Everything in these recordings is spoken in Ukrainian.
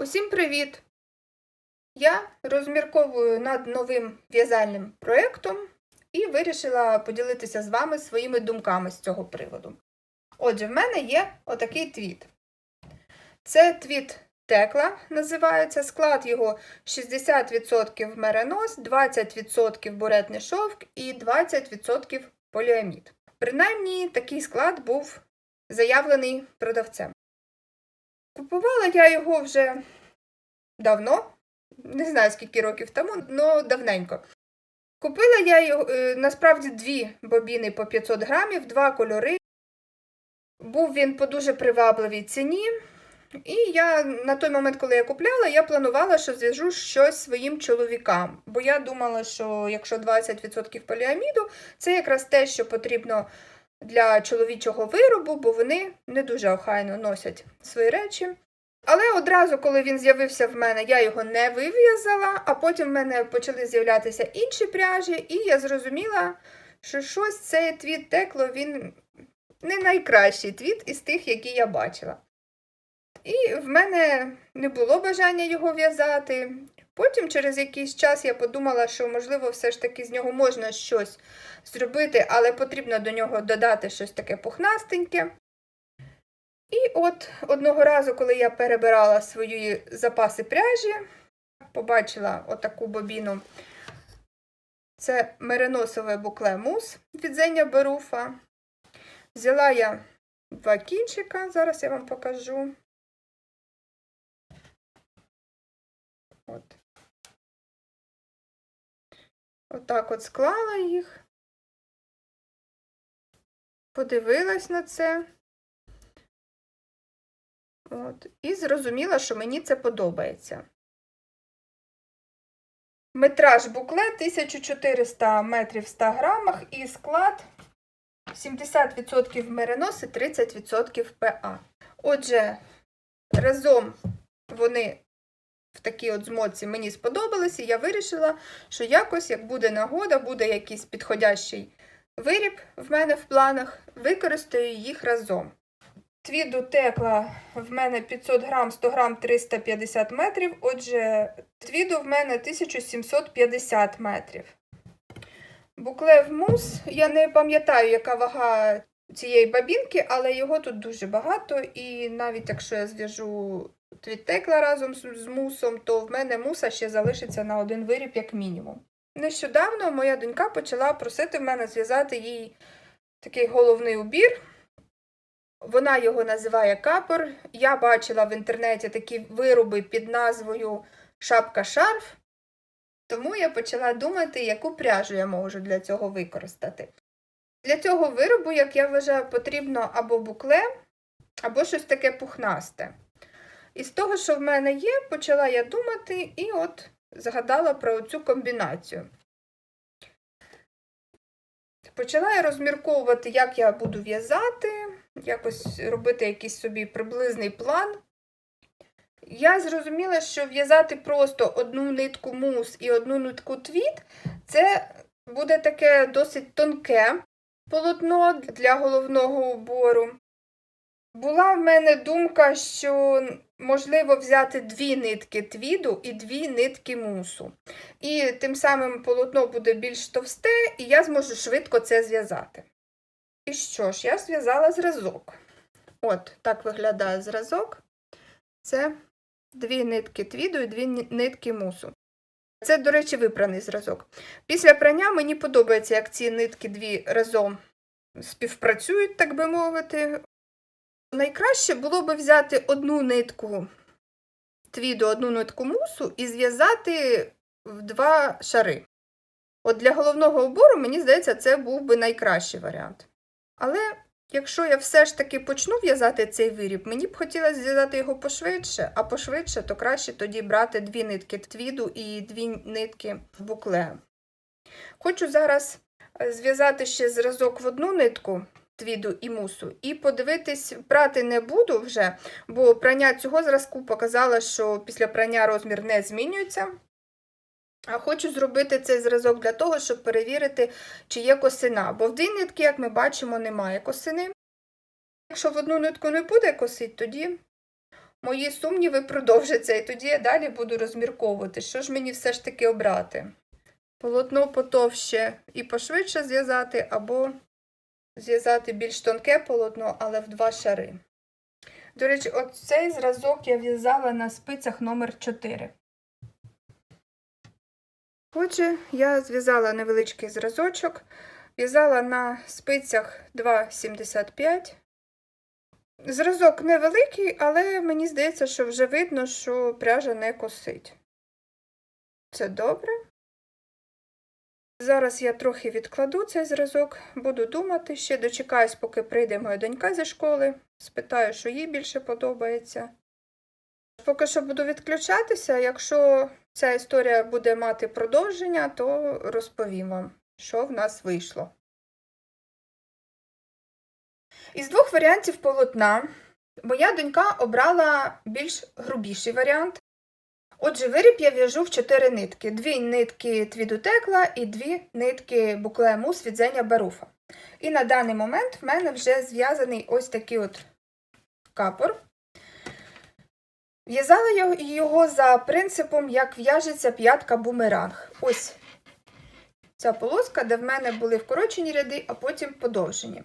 Усім привіт! Я розмірковую над новим в'язальним проєктом і вирішила поділитися з вами своїми думками з цього приводу. Отже, в мене є отакий твіт. Це твіт текла, називається склад його 60% меренос, 20% буретний шовк і 20% поліамід. Принаймні, такий склад був заявлений продавцем. Купувала я його вже давно, не знаю скільки років тому, але давненько. Купила я його, е, насправді дві бобіни по 500 грамів, два кольори. Був він по дуже привабливій ціні. І я на той момент, коли я купляла, я планувала, що зв'яжу щось своїм чоловікам. Бо я думала, що якщо 20% поліаміду, це якраз те, що потрібно для чоловічого виробу, бо вони не дуже охайно носять свої речі. Але одразу, коли він з'явився в мене, я його не вив'язала, а потім в мене почали з'являтися інші пряжі, і я зрозуміла, що щось цей твіт текло, він не найкращий твіт із тих, які я бачила. І в мене не було бажання його в'язати. Потім, через якийсь час, я подумала, що, можливо, все ж таки з нього можна щось зробити, але потрібно до нього додати щось таке пухнастеньке. І от одного разу, коли я перебирала свої запаси пряжі, побачила отаку бобіну. Це мериносове букле мус від Зеня Беруфа. Взяла я два кінчика, зараз я вам покажу. От. Отак от склала їх, подивилась на це. От, і зрозуміла, що мені це подобається. Метраж букле 1400 метрів в 100 грамах і склад 70% меринос і 30% ПА. Отже, разом вони в такій от змоці мені сподобались, і я вирішила, що якось, як буде нагода, буде якийсь підходящий виріб в мене в планах, використаю їх разом. Твіду текла в мене 500 грам, 100 грам 350 метрів, отже, твіду в мене 1750 метрів. Буклев мус, я не пам'ятаю, яка вага цієї бабінки, але його тут дуже багато, і навіть якщо я зв'яжу твіт текла разом з мусом, то в мене муса ще залишиться на один виріб, як мінімум. Нещодавно моя донька почала просити в мене зв'язати їй такий головний убір. Вона його називає капор. Я бачила в інтернеті такі вироби під назвою шапка-шарф, тому я почала думати, яку пряжу я можу для цього використати. Для цього виробу, як я вважаю, потрібно або букле, або щось таке пухнасте. І з того, що в мене є, почала я думати і от згадала про цю комбінацію. Почала я розмірковувати, як я буду в'язати, якось робити якийсь собі приблизний план. Я зрозуміла, що в'язати просто одну нитку мус і одну нитку твіт це буде таке досить тонке полотно для головного убору. Була в мене думка, що можливо взяти дві нитки твіду і дві нитки мусу. І тим самим полотно буде більш товсте, і я зможу швидко це зв'язати. І що ж, я зв'язала зразок. От, так виглядає зразок. Це дві нитки твіду і дві нитки мусу. Це, до речі, випраний зразок. Після прання мені подобається, як ці нитки дві разом співпрацюють, так би мовити. Найкраще було би взяти одну нитку твіду, одну нитку мусу і зв'язати в два шари. От для головного убору, мені здається, це був би найкращий варіант. Але якщо я все ж таки почну в'язати цей виріб, мені б хотілося зв'язати його пошвидше, а пошвидше, то краще тоді брати дві нитки твіду і дві нитки букле. Хочу зараз зв'язати ще зразок в одну нитку твіду і мусу. І подивитись, прати не буду вже, бо прання цього зразку показало, що після прання розмір не змінюється. А хочу зробити цей зразок для того, щоб перевірити, чи є косина. Бо в дві нитки, як ми бачимо, немає косини. Якщо в одну нитку не буде косить, тоді мої сумніви продовжаться, і тоді я далі буду розмірковувати, що ж мені все ж таки обрати. Полотно потовще і пошвидше зв'язати, або зв'язати більш тонке полотно, але в два шари. До речі, от цей зразок я в'язала на спицях номер 4. Отже, я зв'язала невеличкий зразочок, в'язала на спицях 2,75. Зразок невеликий, але мені здається, що вже видно, що пряжа не косить. Це добре. Зараз я трохи відкладу цей зразок, буду думати, ще дочекаюсь, поки прийде моя донька зі школи, спитаю, що їй більше подобається. Поки що буду відключатися, якщо ця історія буде мати продовження, то розповім вам, що в нас вийшло. Із двох варіантів полотна моя донька обрала більш грубіший варіант. Отже, виріб я в'яжу в чотири нитки: дві нитки твідутекла і дві нитки букле мус від Баруфа. І на даний момент в мене вже зв'язаний ось такий от капор. В'язала я його за принципом, як в'яжеться п'ятка бумеранг. Ось ця полоска, де в мене були вкорочені ряди, а потім подовжені.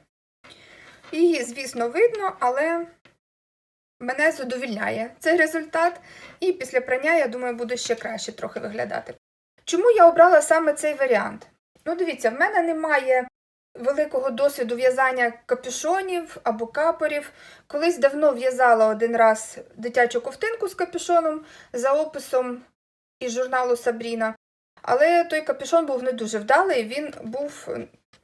Її, звісно, видно, але мене задовільняє цей результат, і після прання, я думаю, буде ще краще трохи виглядати. Чому я обрала саме цей варіант? Ну, дивіться, в мене немає великого досвіду в'язання капюшонів або капорів. Колись давно в'язала один раз дитячу ковтинку з капюшоном за описом із журналу Сабріна. Але той капюшон був не дуже вдалий, він був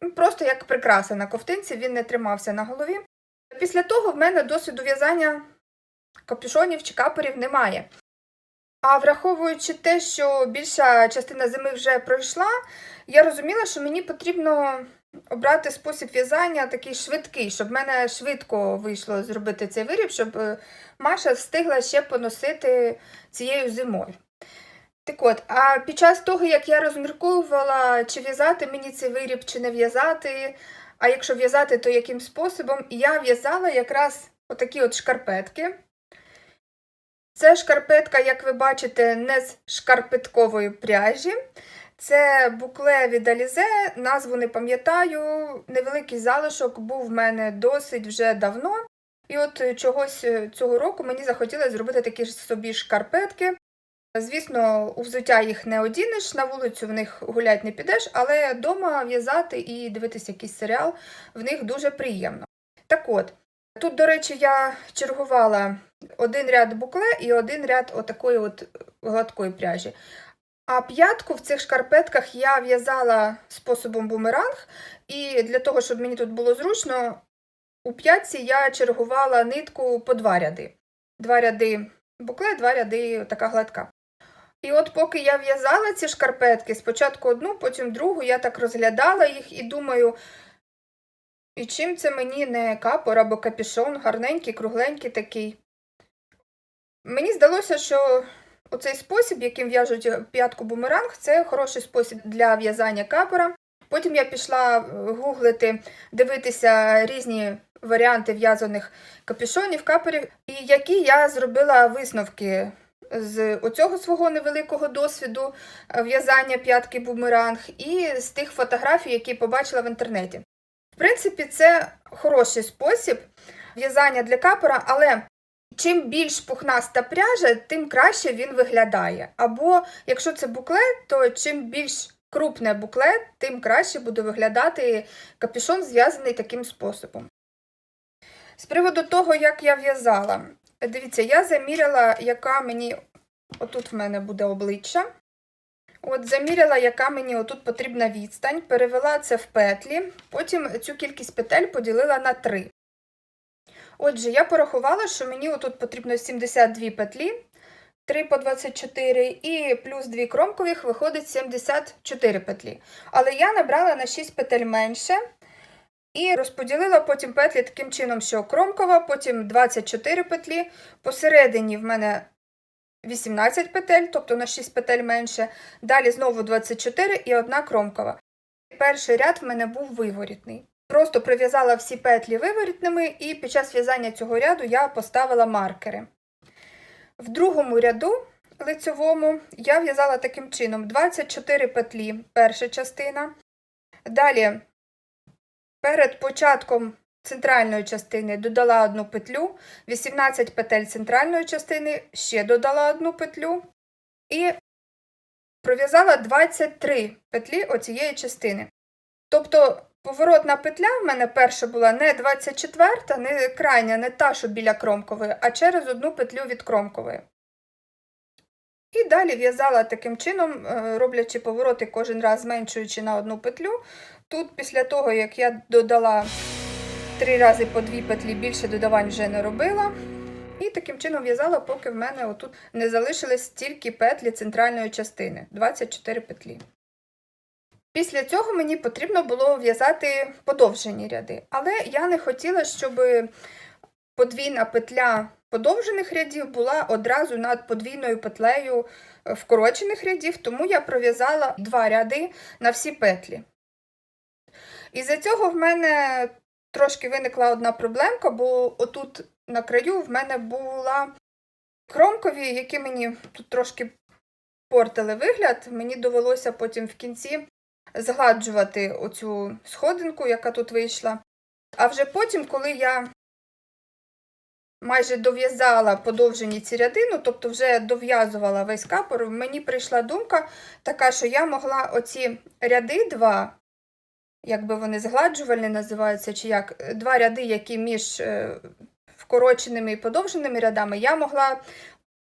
ну, просто як прикраса на ковтинці, він не тримався на голові. Після того в мене досвіду в'язання капюшонів чи капорів немає. А враховуючи те, що більша частина зими вже пройшла, я розуміла, що мені потрібно обрати спосіб в'язання такий швидкий, щоб в мене швидко вийшло зробити цей виріб, щоб е, Маша встигла ще поносити цією зимою. Так от, а під час того, як я розмірковувала, чи в'язати мені цей виріб, чи не в'язати, а якщо в'язати, то яким способом, я в'язала якраз отакі от шкарпетки. Це шкарпетка, як ви бачите, не з шкарпеткової пряжі. Це букле від Alize, назву не пам'ятаю. Невеликий залишок був в мене досить вже давно. І от чогось цього року мені захотілося зробити такі ж собі шкарпетки. Звісно, у взуття їх не одінеш, на вулицю в них гулять не підеш, але вдома в'язати і дивитися якийсь серіал в них дуже приємно. Так от, тут, до речі, я чергувала один ряд букле і один ряд отакої от гладкої пряжі. А п'ятку в цих шкарпетках я в'язала способом бумеранг, і для того, щоб мені тут було зручно, у п'ятці я чергувала нитку по два ряди. Два ряди букле, два ряди така гладка. І от поки я в'язала ці шкарпетки, спочатку одну, потім другу, я так розглядала їх і думаю, і чим це мені не капор або капішон, гарненький, кругленький такий. Мені здалося, що оцей спосіб, яким в'яжуть п'ятку бумеранг, це хороший спосіб для в'язання капора. Потім я пішла гуглити, дивитися різні варіанти в'язаних капюшонів, капорів, і які я зробила висновки з оцього свого невеликого досвіду в'язання п'ятки бумеранг, і з тих фотографій, які побачила в інтернеті. В принципі, це хороший спосіб в'язання для капора, але чим більш пухнаста пряжа, тим краще він виглядає. Або, якщо це буклет, то чим більш крупне буклет, тим краще буде виглядати капюшон, зв'язаний таким способом. З приводу того, як я в'язала, дивіться, я заміряла, яка мені отут в мене буде обличчя. От Заміряла, яка мені отут потрібна відстань, перевела це в петлі, потім цю кількість петель поділила на 3. Отже, я порахувала, що мені отут потрібно 72 петлі, 3 по 24 і плюс 2 кромкових виходить 74 петлі. Але я набрала на 6 петель менше. І розподілила потім петлі таким чином, що кромкова, потім 24 петлі. Посередині в мене 18 петель, тобто на 6 петель менше. Далі знову 24 і одна кромкова. Перший ряд в мене був виворітний. Просто прив'язала всі петлі виворітними, і під час в'язання цього ряду я поставила маркери. В другому ряду лицьовому я в'язала таким чином 24 петлі, перша частина. Далі перед початком центральної частини додала одну петлю, 18 петель центральної частини, ще додала одну петлю і пров'язала 23 петлі оцієї частини. Тобто поворотна петля в мене перша була не 24, не крайня, не та, що біля кромкової, а через одну петлю від кромкової. І далі в'язала таким чином, е, роблячи повороти кожен раз зменшуючи на одну петлю. Тут, після того, як я додала три рази по дві петлі, більше додавань вже не робила. І таким чином в'язала, поки в мене отут не залишились тільки петлі центральної частини 24 петлі. Після цього мені потрібно було в'язати подовжені ряди, але я не хотіла, щоб подвійна петля подовжених рядів була одразу над подвійною петлею вкорочених рядів, тому я пров'язала два ряди на всі петлі. Із-за цього в мене трошки виникла одна проблемка, бо отут на краю в мене була кромкові, які мені тут трошки портили вигляд. Мені довелося потім в кінці згладжувати оцю сходинку, яка тут вийшла. А вже потім, коли я майже дов'язала подовжені ці ряди, ну, тобто вже дов'язувала весь капор, мені прийшла думка така, що я могла оці ряди два, якби вони згладжувальні називаються, чи як, два ряди, які між е, вкороченими і подовженими рядами, я могла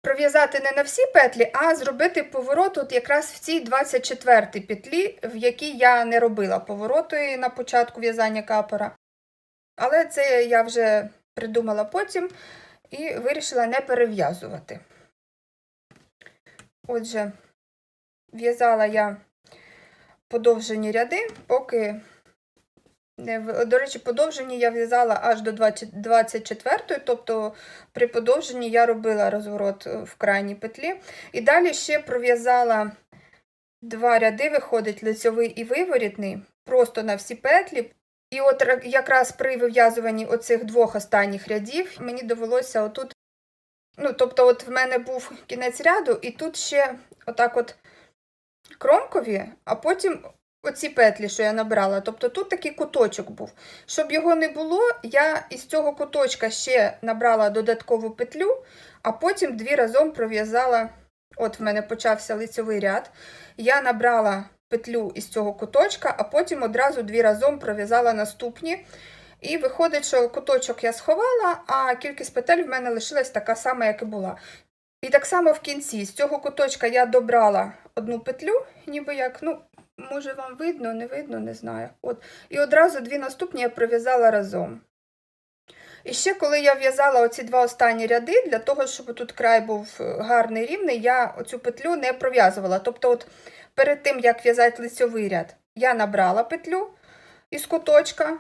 пров'язати не на всі петлі, а зробити поворот от якраз в цій 24 петлі, в якій я не робила повороти на початку в'язання капора. Але це я вже придумала потім і вирішила не перев'язувати. Отже, в'язала я подовжені ряди, поки До речі, подовжені я в'язала аж до 20 24, тобто при подовженні я робила розворот е, в крайній петлі. І далі ще пров'язала два ряди, виходить лицьовий і виворітний, просто на всі петлі. І от якраз при вив'язуванні оцих двох останніх рядів мені довелося отут. Ну, тобто, от в мене був кінець ряду, і тут ще отак от кромкові, а потім оці петлі, що я набрала. Тобто тут такий куточок був. Щоб його не було, я із цього куточка ще набрала додаткову петлю, а потім дві разом пров'язала. От в мене почався лицьовий ряд. Я набрала петлю із цього куточка, а потім одразу дві разом пров'язала наступні. І виходить, що куточок я сховала, а кількість петель в мене лишилась така сама, як і була. І так само в кінці з цього куточка я добрала одну петлю, ніби як, ну, може вам видно, не видно, не знаю. От. І одразу дві наступні я пров'язала разом. І ще, коли я в'язала оці два останні ряди, для того, щоб тут край був е, гарний рівний, я оцю петлю не пров'язувала. Тобто, от перед тим, як в'язати лицьовий ряд, я набрала петлю із куточка.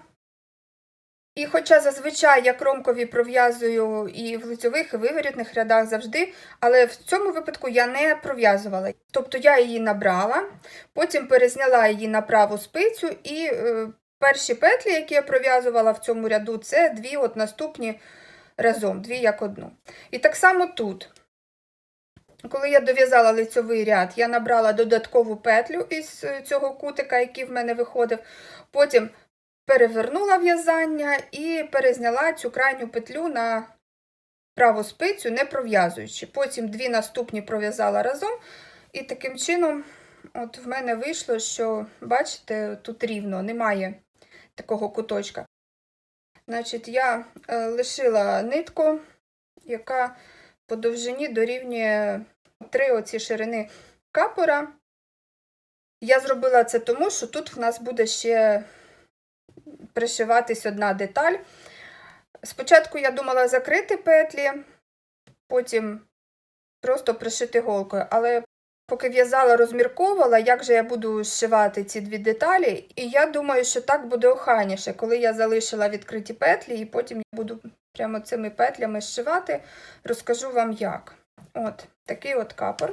І хоча зазвичай я кромкові пров'язую і в лицьових, і виворітних рядах завжди, але в цьому випадку я не пров'язувала. Тобто я її набрала, потім перезняла її на праву спицю, і е, перші петлі, які я пров'язувала в цьому ряду, це дві от наступні разом, дві як одну. І так само тут. Коли я дов'язала лицьовий ряд, я набрала додаткову петлю із е, цього кутика, який в мене виходив. Потім перевернула в'язання і перезняла цю крайню петлю на праву спицю, не пров'язуючи. Потім дві наступні пров'язала разом, і таким чином, от в мене вийшло, що, бачите, тут рівно, немає такого куточка. Значить, я е, лишила нитку, яка по довжині дорівнює три оці ширини капора. Я зробила це тому, що тут в нас буде ще пришиватись одна деталь. Спочатку я думала закрити петлі, потім просто пришити голкою, але поки в'язала, розмірковувала, як же я буду зшивати ці дві деталі, і я думаю, що так буде охайніше, коли я залишила відкриті петлі, і потім я буду прямо цими петлями зшивати, розкажу вам як. От, такий от капор.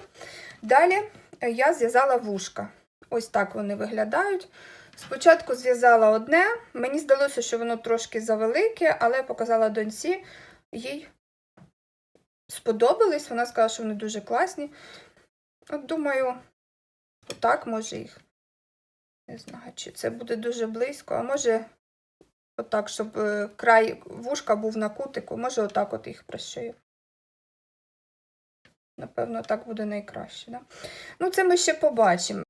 Далі я зв'язала вушка. Ось так вони виглядають. Спочатку зв'язала одне, мені здалося, що воно трошки завелике, але показала доньці, їй сподобались. Вона сказала, що вони дуже класні. От думаю, отак може їх. Не знаю, чи це буде дуже близько, а може отак, щоб е, край вушка був на кутику, може отак от їх пришию. Напевно, так буде найкраще. Да? Ну, це ми ще побачимо.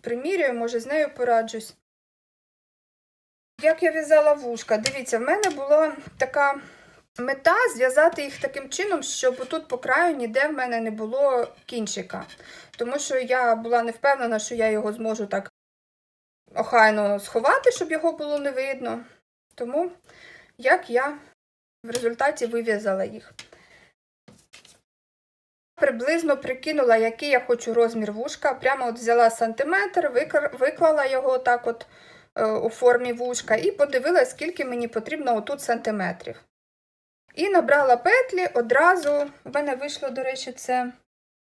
Примірюю, може, з нею пораджусь. Як я в'язала вушка? Дивіться, в мене була така мета зв'язати їх таким чином, щоб тут по краю ніде в мене не було кінчика. Тому що я була не впевнена, що я його зможу так охайно сховати, щоб його було не видно. Тому як я в результаті вив'язала їх. Приблизно прикинула, який я хочу розмір вушка. Прямо от взяла сантиметр, виклала його так от у формі вушка і подивилась, скільки мені потрібно отут сантиметрів. І набрала петлі одразу. У мене вийшло, до речі, це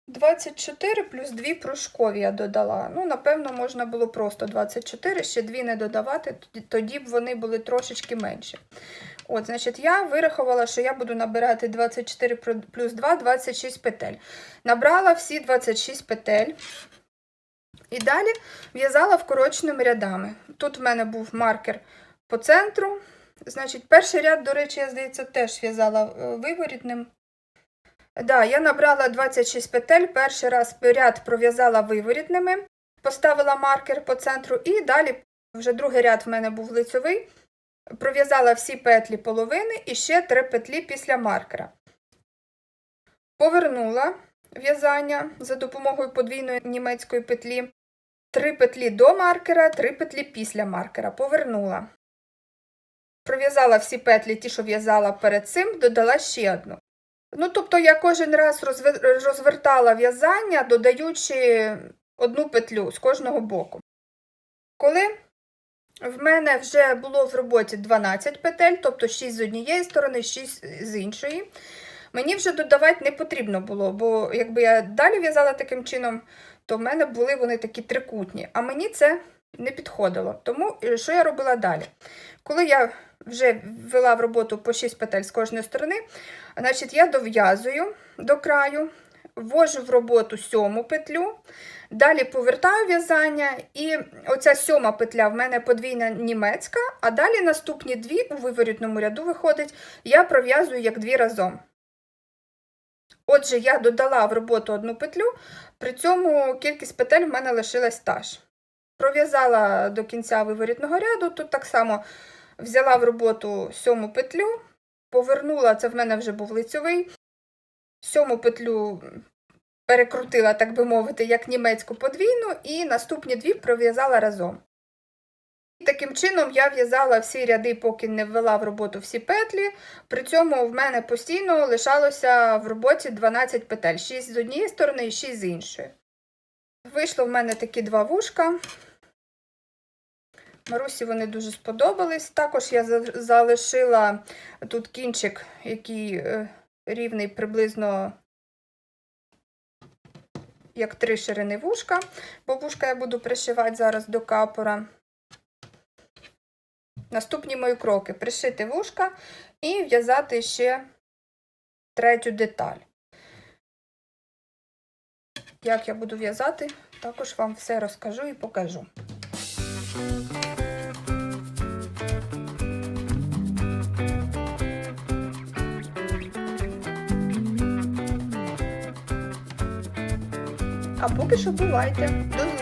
24 плюс 2 пружкові я додала. Ну, напевно, можна було просто 24, ще 2 не додавати, тоді б вони були трошечки менші. От, значить, я вирахувала, що я буду набирати 24 плюс 2, 26 петель. Набрала всі 26 петель. І далі в'язала вкороченими рядами. Тут в мене був маркер по центру. Значить, перший ряд, до речі, я, здається, теж в'язала е, виворітним. Да, я набрала 26 петель, перший раз ряд пров'язала виворітними, поставила маркер по центру, і далі вже другий ряд в мене був лицьовий. Пров'язала всі петлі половини і ще три петлі після маркера. Повернула в'язання за допомогою подвійної німецької петлі. Три петлі до маркера, три петлі після маркера. Повернула. Пров'язала всі петлі, ті, що в'язала перед цим, додала ще одну. Ну, тобто я кожен раз розвертала в'язання, додаючи одну петлю з кожного боку. Коли в мене вже було в роботі 12 петель, тобто 6 з однієї сторони, 6 з іншої. Мені вже додавати не потрібно було, бо якби я далі в'язала таким чином, то в мене були вони такі трикутні, а мені це не підходило. Тому е, що я робила далі? Коли я вже ввела в роботу по 6 петель з кожної сторони, значить я дов'язую до краю, ввожу в роботу сьому петлю, Далі повертаю в'язання, і оця сьома петля в мене подвійна німецька, а далі наступні дві у виворітному ряду виходить, я пров'язую як дві разом. Отже, я додала в роботу одну петлю, при цьому кількість петель в мене лишилась та ж. Пров'язала до кінця виворітного ряду, тут так само взяла в роботу сьому петлю, повернула, це в мене вже був лицьовий, сьому петлю перекрутила, так би мовити, як німецьку подвійну, і наступні дві пров'язала разом. Таким чином я в'язала всі ряди, поки не ввела в роботу всі петлі. При цьому в мене постійно лишалося в роботі 12 петель, 6 з однієї сторони і 6 з іншої. Вийшло в мене такі два вушка. Марусі вони дуже сподобались. Також я залишила тут кінчик, який е, рівний приблизно як три ширини вушка, бо вушка я буду пришивати зараз до капора. Наступні мої кроки пришити вушка і в'язати ще третю деталь. Як я буду в'язати, також вам все розкажу і покажу. А поки що бувайте. До